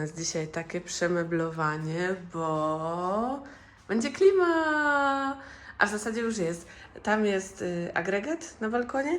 nas dzisiaj takie przemeblowanie, bo będzie klima. A w zasadzie już jest. Tam jest y, agregat na balkonie,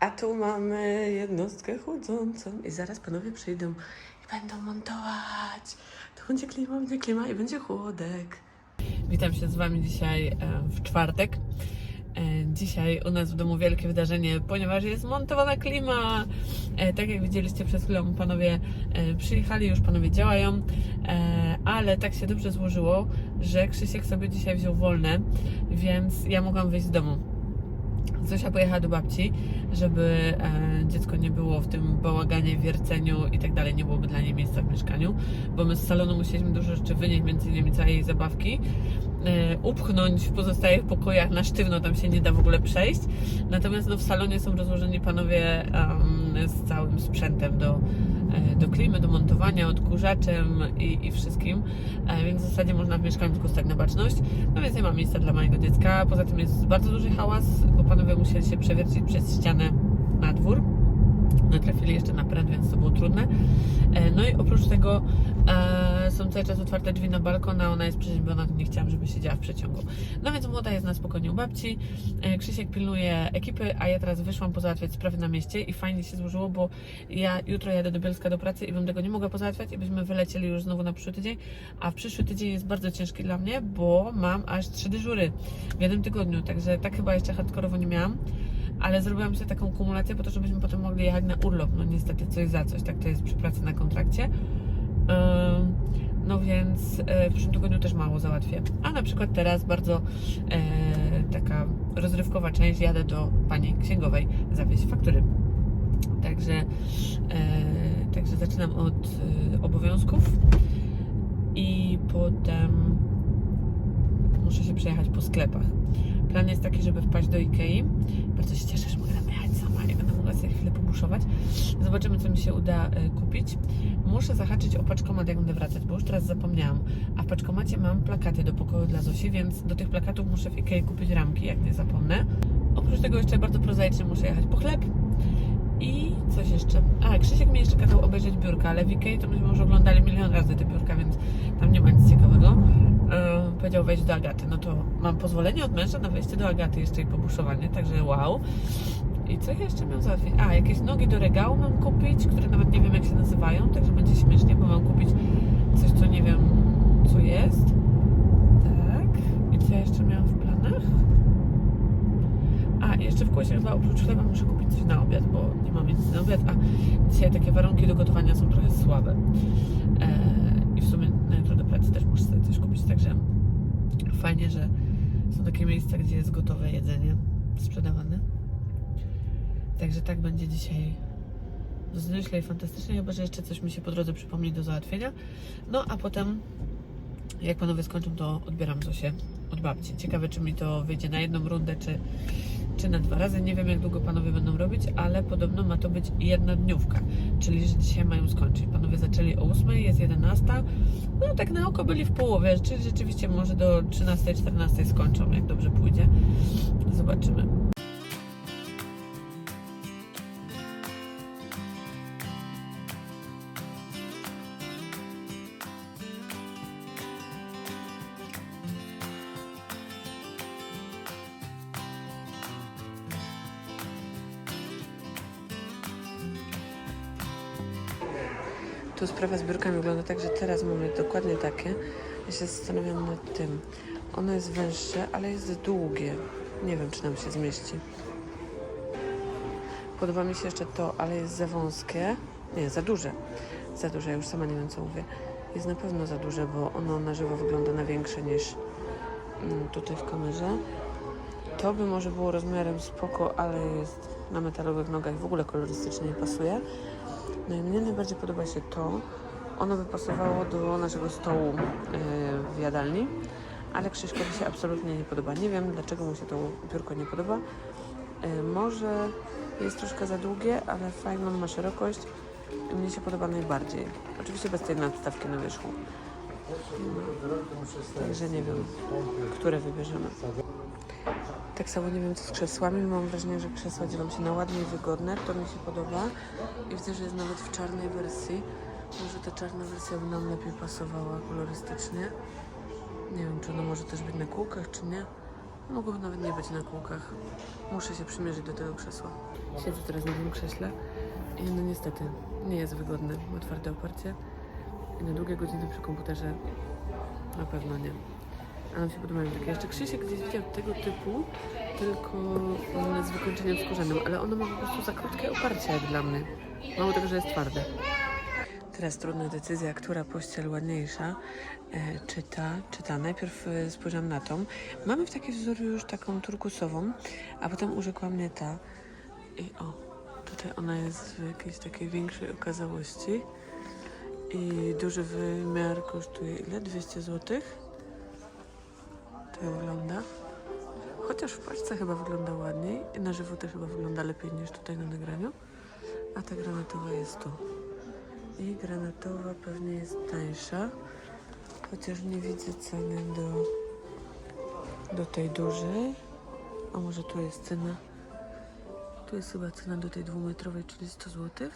a tu mamy jednostkę chłodzącą. I zaraz panowie przyjdą i będą montować. To będzie klima, będzie klima i będzie chłodek. Witam się z Wami dzisiaj e, w czwartek. E, Dzisiaj u nas w domu wielkie wydarzenie, ponieważ jest montowana klima. E, Tak jak widzieliście przed chwilą, panowie e, przyjechali, już panowie działają, e, ale tak się dobrze złożyło, że Krzysiek sobie dzisiaj wziął wolne, więc ja mogłam wyjść z domu. Zosia pojechała do babci, żeby dziecko nie było w tym bałaganie, wierceniu i tak dalej, nie byłoby dla niej miejsca w mieszkaniu, bo my z salonu musieliśmy dużo rzeczy wynieść, między innymi całej jej zabawki, upchnąć w pozostałych pokojach na sztywno, tam się nie da w ogóle przejść. Natomiast no, w salonie są rozłożeni panowie z całym sprzętem do, e, do klimy, do montowania, odkurzaczem i, i wszystkim, e, więc w zasadzie można w mieszkaniu tylko stać na baczność. No więc nie ma miejsca dla małego dziecka. Poza tym jest bardzo duży hałas, bo panowie musieli się przewiercić przez ścianę na dwór. No jeszcze na pręd, więc to było trudne. E, No i oprócz tego e, są cały czas otwarte drzwi na balkon, a ona jest przeziębiona, to nie chciałam, żeby siedziała w przeciągu. No więc młoda jest na spokojnie u babci. E, Krzysiek pilnuje ekipy, a ja teraz wyszłam pozałatwiać sprawy na mieście i fajnie się złożyło, bo ja jutro jadę do Bielska do pracy i bym tego nie mogła pozałatwiać i byśmy wylecieli już znowu na przyszły tydzień, a przyszły tydzień jest bardzo ciężki dla mnie, bo mam aż trzy dyżury w jednym tygodniu, także tak chyba jeszcze hardkorowo nie miałam ale zrobiłam sobie taką kumulację po to, żebyśmy potem mogli jechać na urlop. No niestety coś za coś, tak to jest przy pracy na kontrakcie. No więc e, w przyszłym tygodniu też mało załatwię. A na przykład teraz bardzo e, taka rozrywkowa część, jadę do pani księgowej zawieźć faktury. Także, e, także zaczynam od obowiązków i potem muszę się przejechać po sklepach. Plan jest taki, żeby wpaść do Ikei. Bardzo się cieszę, że mogę tam jechać sama i będę mogła sobie chwilę pobuszować. Zobaczymy, co mi się uda kupić. Muszę zahaczyć o paczkomat, jak będę wracać, bo już teraz zapomniałam. A w paczkomacie mam plakaty do pokoju dla Zosi, więc do tych plakatów muszę w Ikei kupić ramki, jak nie zapomnę. Oprócz tego jeszcze bardzo prozaicznie muszę jechać po chleb. I coś jeszcze. A, Krzysiek mi jeszcze kazał obejrzeć biurka, ale w Ikei to myśmy już oglądali milion razy te biurka, więc tam nie ma nic ciekawego. E, powiedział wejść do Agaty. No to mam pozwolenie od męża na wejście do Agaty jeszcze i pobuszowanie, także wow. I co ja jeszcze miał załatwić? A, jakieś nogi do regału mam kupić, które nawet nie wiem jak się nazywają, także będzie śmiesznie, bo mam kupić coś, co nie wiem co jest. Tak. I co ja jeszcze miałam w planach? A, jeszcze w kłosie chyba oprócz chleba muszę kupić coś na obiad, bo nie mam nic na obiad, a dzisiaj takie warunki do gotowania są trochę słabe. E, I w sumie na jutro do pracy też muszę sobie coś kupić, także fajnie, że są takie miejsca, gdzie jest gotowe jedzenie sprzedawane. Także tak będzie dzisiaj znieśle i fantastycznie, chyba że jeszcze coś mi się po drodze przypomni do załatwienia. No a potem, jak panowie skończą, to odbieram Zosię od babci. Ciekawe, czy mi to wyjdzie na jedną rundę, czy, czy na dwa razy. Nie wiem, jak długo panowie będą robić, ale podobno ma to być jedna dniówka, czyli że dzisiaj mają skończyć. Panowie zaczęli o 8, jest 11. No tak na oko byli w połowie, czyli rzeczywiście może do 13-14 skończą, jak dobrze pójdzie. Zobaczymy. Tu sprawa z biurkami wygląda tak, że teraz mamy dokładnie takie. Ja się zastanawiam nad tym. Ono jest węższe, ale jest długie. Nie wiem, czy nam się zmieści. Podoba mi się jeszcze to, ale jest za wąskie. Nie, za duże. Za duże, ja już sama nie wiem, co mówię. Jest na pewno za duże, bo ono na żywo wygląda na większe niż mm, tutaj w kamerze. To by może było rozmiarem spoko, ale jest na metalowych nogach w ogóle kolorystycznie nie pasuje. No i mnie najbardziej podoba się to. Ono by pasowało do naszego stołu yy, w jadalni, ale Krzyśkowi się absolutnie nie podoba. Nie wiem, dlaczego mu się to biurko nie podoba. Yy, może jest troszkę za długie, ale fajną ma szerokość mnie się podoba najbardziej. Oczywiście bez tej nadstawki na wierzchu. Także nie wiem, które wybierzemy. Tak samo nie wiem co z krzesłami. Mam wrażenie, że krzesła dzielą się na ładne i wygodne. To mi się podoba. I widzę, że jest nawet w czarnej wersji. Może ta czarna wersja by nam lepiej pasowała kolorystycznie. Nie wiem, czy ona może też być na kółkach, czy nie. Mogłoby nawet nie być na kółkach. Muszę się przymierzyć do tego krzesła. Siedzę teraz na tym krześle i no niestety nie jest wygodne. Ma twarde oparcie i na długie godziny przy komputerze na pewno nie. A nam się podobają takie. Jeszcze Krzysiek gdzieś widział tego typu, tylko mm, z wykończeniem skórzanym, ale ono ma po prostu za krótkie oparcie jak dla mnie. Mało tego, że jest twarde. Teraz trudna decyzja, która pościel ładniejsza. E, czy ta, czy ta. Najpierw e, spojrzałam na tą. Mamy w takiej wzory już taką turkusową, a potem urzekła mnie ta. I o, tutaj ona jest w jakiejś takiej większej okazałości. I duży wymiar kosztuje ile? 200 zł. Tak wygląda. Chociaż w paczce chyba wygląda ładniej. I na żywo też chyba wygląda lepiej niż tutaj na nagraniu. A ta granatowa jest tu. I granatowa pewnie jest tańsza. Chociaż nie widzę ceny do, do tej dużej. A może tu jest cena? Tu jest chyba cena do tej dwumetrowej, czyli 100 zł.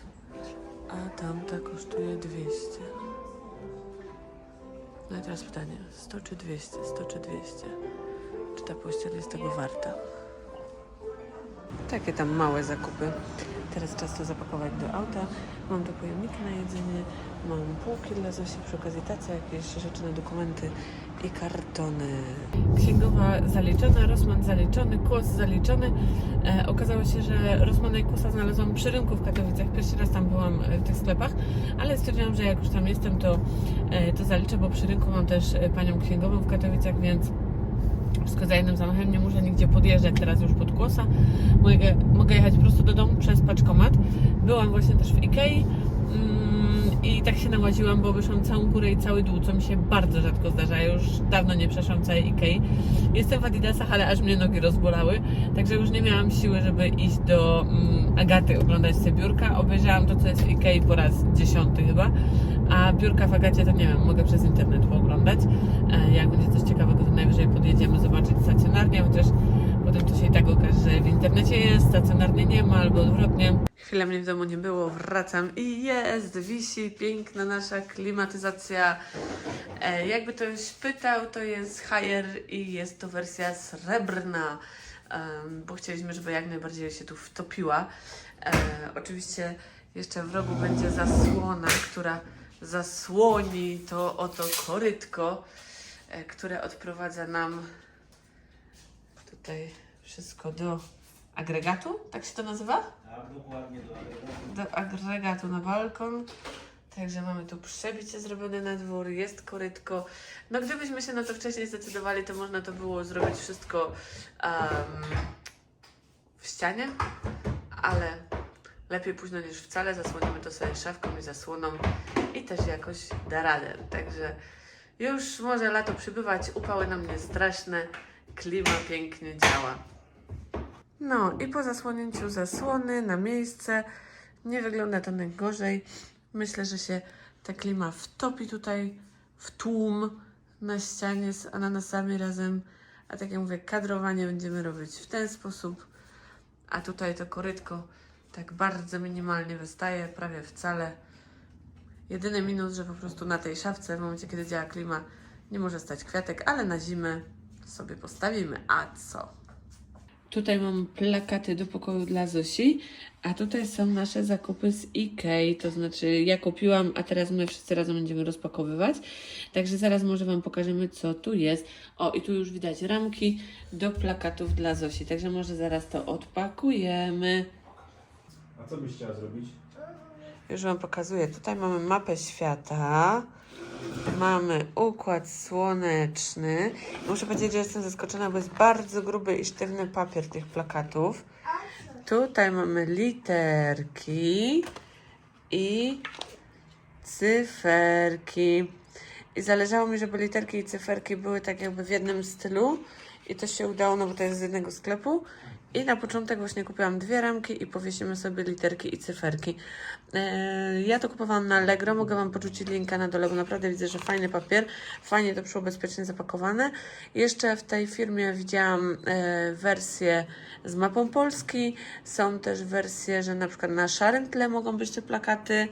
A tamta kosztuje 200. No i teraz pytanie, 100 czy 200? 100 czy 200? Czy ta pościel jest tego warta? Takie tam małe zakupy. Teraz czas to zapakować do auta. Mam tu pojemniki na jedzenie, mam półki dla Zosi, przy okazji tace, jakieś rzeczy na dokumenty i kartony. Księgowa zaliczona, Rosman zaliczony, kłos zaliczony. E, okazało się, że Rosmana i kłosa znalazłam przy rynku w Katowicach. Pierwszy raz tam byłam e, w tych sklepach, ale stwierdziłam, że jak już tam jestem, to, e, to zaliczę, bo przy rynku mam też e, panią księgową w Katowicach, więc wszystko za jednym zamachem, nie muszę nigdzie podjeżdżać teraz już pod kłosa. Mogę, mogę jechać po prostu do domu przez paczkomat. Byłam właśnie też w Ikei mm, i tak się nałaziłam, bo wyszłam całą górę i cały dół, co mi się bardzo rzadko zdarza. Już dawno nie przeszłam całej Ikei. Jestem w Adidasach, ale aż mnie nogi rozbolały, także już nie miałam siły, żeby iść do mm, Agaty oglądać te biurka. Obejrzałam to, co jest w Ikei po raz dziesiąty chyba, a biurka w Agacie to nie wiem, mogę przez internet pooglądać. E, Jak będzie coś ciekawego, to najwyżej podjedziemy zobaczyć stacjonarnie, chociaż potem to się i tak okaże, że w internecie jest, stacjonarnie nie ma, albo odwrotnie. Chwilę mnie w domu nie było, wracam i jest, wisi piękna nasza klimatyzacja. E, jakby ktoś pytał, to jest Haier i jest to wersja srebrna, bo chcieliśmy, żeby jak najbardziej się tu wtopiła. E, oczywiście jeszcze w rogu będzie zasłona, która zasłoni to oto korytko, e, które odprowadza nam tutaj wszystko do agregatu, tak się to nazywa? Tak, dokładnie do agregatu. Do agregatu na balkon. Także mamy tu przebicie zrobione na dwór, jest korytko. No gdybyśmy się na to wcześniej zdecydowali, to można to było zrobić wszystko em, w ścianie, ale lepiej późno niż wcale. Zasłonimy to sobie szafką i zasłoną i też jakoś da radę. Także już może lato przybywać, upały nam nie straszne, klima pięknie działa. No i po zasłonięciu zasłony na miejsce nie wygląda to najgorzej. Myślę, że się ta klima wtopi tutaj w tłum na ścianie z ananasami razem. A tak jak mówię, kadrowanie będziemy robić w ten sposób. A tutaj to korytko tak bardzo minimalnie wystaje, prawie wcale. Jedyny minus, że po prostu na tej szafce, w momencie kiedy działa klima, nie może stać kwiatek, ale na zimę sobie postawimy. A co? Tutaj mam plakaty do pokoju dla Zosi, a tutaj są nasze zakupy z Ikei, to znaczy ja kupiłam, a teraz my wszyscy razem będziemy rozpakowywać. Także zaraz może Wam pokażemy, co tu jest. O, i tu już widać ramki do plakatów dla Zosi, także może zaraz to odpakujemy. A co byś chciała zrobić? Już Wam pokazuję. Tutaj mamy mapę świata. Mamy układ słoneczny. Muszę powiedzieć, że jestem zaskoczona, bo jest bardzo gruby i sztywny papier tych plakatów. Tutaj mamy literki i cyferki. I zależało mi, żeby literki i cyferki były tak jakby w jednym stylu. I to się udało, no bo to jest z jednego sklepu. I na początek właśnie kupiłam dwie ramki i powiesimy sobie literki i cyferki. E, Ja to kupowałam na Allegro, mogę Wam porzucić linka na dole, bo naprawdę widzę, że fajny papier, fajnie to przyszło bezpiecznie zapakowane. Jeszcze w tej firmie widziałam e, wersję z mapą Polski, są też wersje, że na przykład na szarym tle mogą być te plakaty,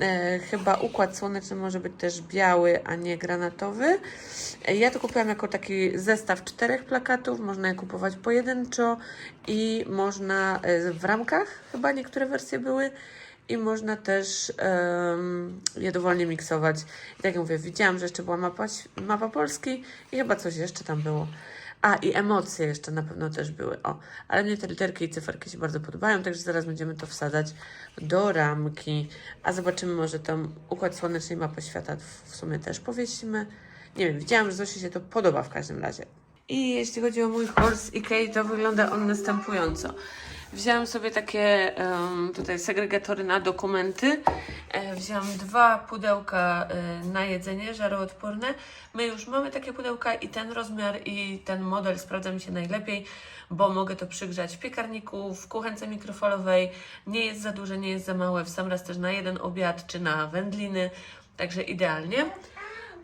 e, chyba układ słoneczny może być też biały, a nie granatowy. E, Ja to kupiłam jako taki zestaw czterech plakatów, można je kupować pojedynczo i można e, w ramkach, chyba niektóre wersje były, i można też em, je dowolnie miksować. I tak jak mówię, widziałam, że jeszcze była mapa, mapa Polski i chyba coś jeszcze tam było. A, i emocje jeszcze na pewno też były. O, ale mnie te literki i cyferki się bardzo podobają, także zaraz będziemy to wsadzać do ramki. A zobaczymy, może tam układ słoneczny i mapę świata w- sumie też powiesimy. Nie wiem, widziałam, że Zosi się to podoba w każdym razie. I jeśli chodzi o mój z Ikei, to wygląda on następująco. Wzięłam sobie takie tutaj segregatory na dokumenty. E, wzięłam dwa pudełka e, na jedzenie żaroodporne. My już mamy takie pudełka i ten rozmiar i ten model sprawdza mi się najlepiej, bo mogę to przygrzać w piekarniku, w kuchence mikrofalowej. Nie jest za duże, nie jest za małe. W sam raz też na jeden obiad czy na wędliny. Także idealnie.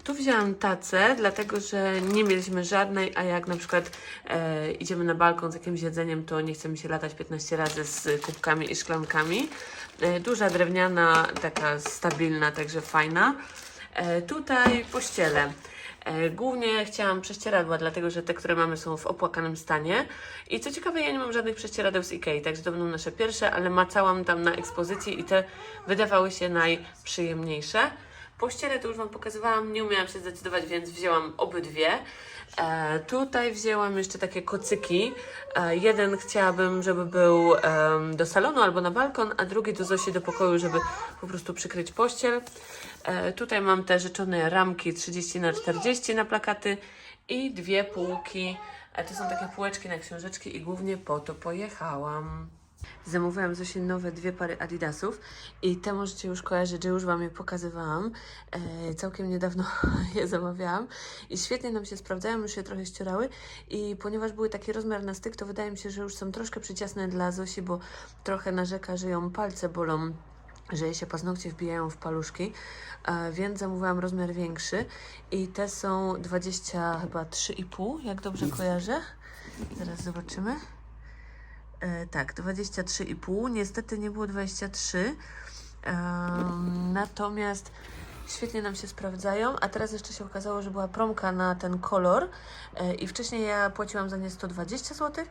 Tu wzięłam tacę, dlatego że nie mieliśmy żadnej, a jak na przykład e, idziemy na balkon z jakimś jedzeniem, to nie chcemy się latać 15 razy z kubkami i szklankami. E, duża drewniana, taka stabilna, także fajna. E, tutaj pościele. E, Głównie chciałam prześcieradła, dlatego że te, które mamy, są w opłakanym stanie. I co ciekawe, ja nie mam żadnych prześcieradeł z Ikei, także to będą nasze pierwsze, ale macałam tam na ekspozycji i te wydawały się najprzyjemniejsze. Pościele to już Wam pokazywałam, nie umiałam się zdecydować, więc wzięłam obydwie. E, tutaj wzięłam jeszcze takie kocyki. E, jeden chciałabym, żeby był em, do salonu albo na balkon, a drugi do Zosi do pokoju, żeby po prostu przykryć pościel. E, tutaj mam te życzone ramki 30 na 40 na plakaty i dwie półki. E, to są takie półeczki na książeczki i głównie po to pojechałam. Zamówiłam Zosi nowe dwie pary Adidasów i te możecie już kojarzyć, że już Wam je pokazywałam. E, całkiem niedawno je zamawiałam i świetnie nam się sprawdzają, już się trochę ścierały i ponieważ były taki rozmiar na styk, to wydaje mi się, że już są troszkę przyciasne dla Zosi, bo trochę narzeka, że ją palce bolą że jej się paznokcie wbijają w paluszki, e, więc zamówiłam rozmiar większy i te są 20 chyba 3,5, jak dobrze kojarzę. Zaraz zobaczymy. E, tak, 23,5. Niestety nie było 23. Em, natomiast świetnie nam się sprawdzają, a teraz jeszcze się okazało, że była promka na ten kolor e, i wcześniej ja płaciłam za nie 120 zł,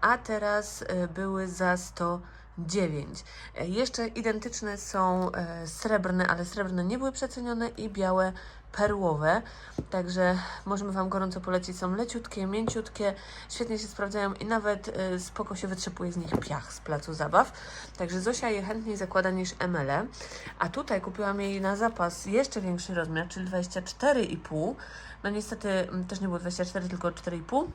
a teraz e, były za 109. E, jeszcze identyczne są srebrne, ale srebrne nie były przecenione i białe perłowe, także możemy Wam gorąco polecić. Są leciutkie, mięciutkie, świetnie się sprawdzają i nawet y, spoko się wytrzepuje z nich piach z placu zabaw. Także Zosia je chętniej zakłada niż ML. A tutaj kupiłam jej na zapas jeszcze większy rozmiar, czyli 24,5. No niestety mm, też nie było 24, tylko 4,5.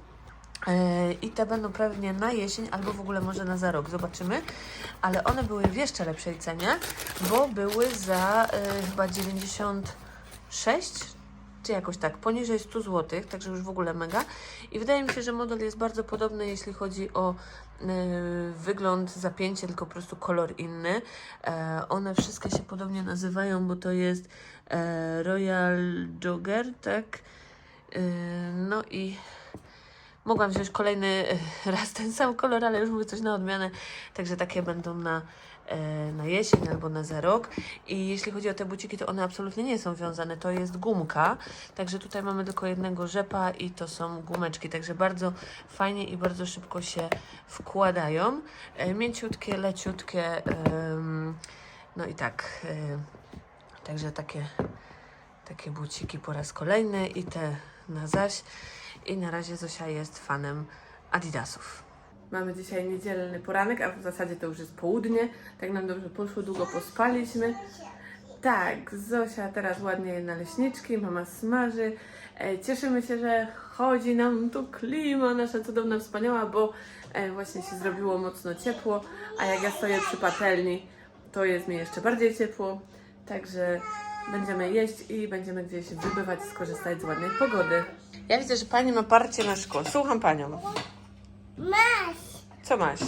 Yy, I te będą pewnie na jesień albo w ogóle może na za rok, zobaczymy. Ale one były w jeszcze lepszej cenie, bo były za yy, chyba 96 czy jakoś tak, poniżej 100 zł, także już w ogóle mega. I wydaje mi się, że model jest bardzo podobny, jeśli chodzi o yy, wygląd, zapięcie, tylko po prostu kolor inny. E, one wszystkie się podobnie nazywają, bo to jest e, Royal Jogger, tak? Yy, no i Mogłam wziąć kolejny e, raz ten sam kolor, ale już mówię coś na odmianę. Także takie będą na, e, na jesień albo na za rok. I jeśli chodzi o te buciki, to one absolutnie nie są wiązane. To jest gumka. Także tutaj mamy tylko jednego rzepa i to są gumeczki. Także bardzo fajnie i bardzo szybko się wkładają. E, mięciutkie, leciutkie. no i tak. E, także takie, takie buciki po raz kolejny i te na zaś. I na razie Zosia jest fanem Adidasów. Mamy dzisiaj niedzielny poranek, a w zasadzie to już jest południe. Tak nam dobrze poszło, długo pospaliśmy. Tak, Zosia teraz ładnie je naleśniczki, mama smaży. E, cieszymy się, że chodzi nam tu klima nasza cudowna, wspaniała, bo e, właśnie się zrobiło mocno ciepło, a jak ja stoję przy patelni, to jest mi jeszcze bardziej ciepło. Także będziemy jeść i będziemy gdzieś wybywać, skorzystać z ładnej pogody. Ja widzę, że pani ma parcie na szkło. Słucham panią. Masz! Co masz?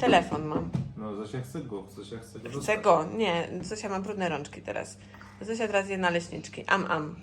Telefon mam. No, Zosia chce go, Zosia chce go Chcę dostać. go. Nie, Zosia ma brudne rączki teraz. Zosia teraz je naleśniczki. Am, am.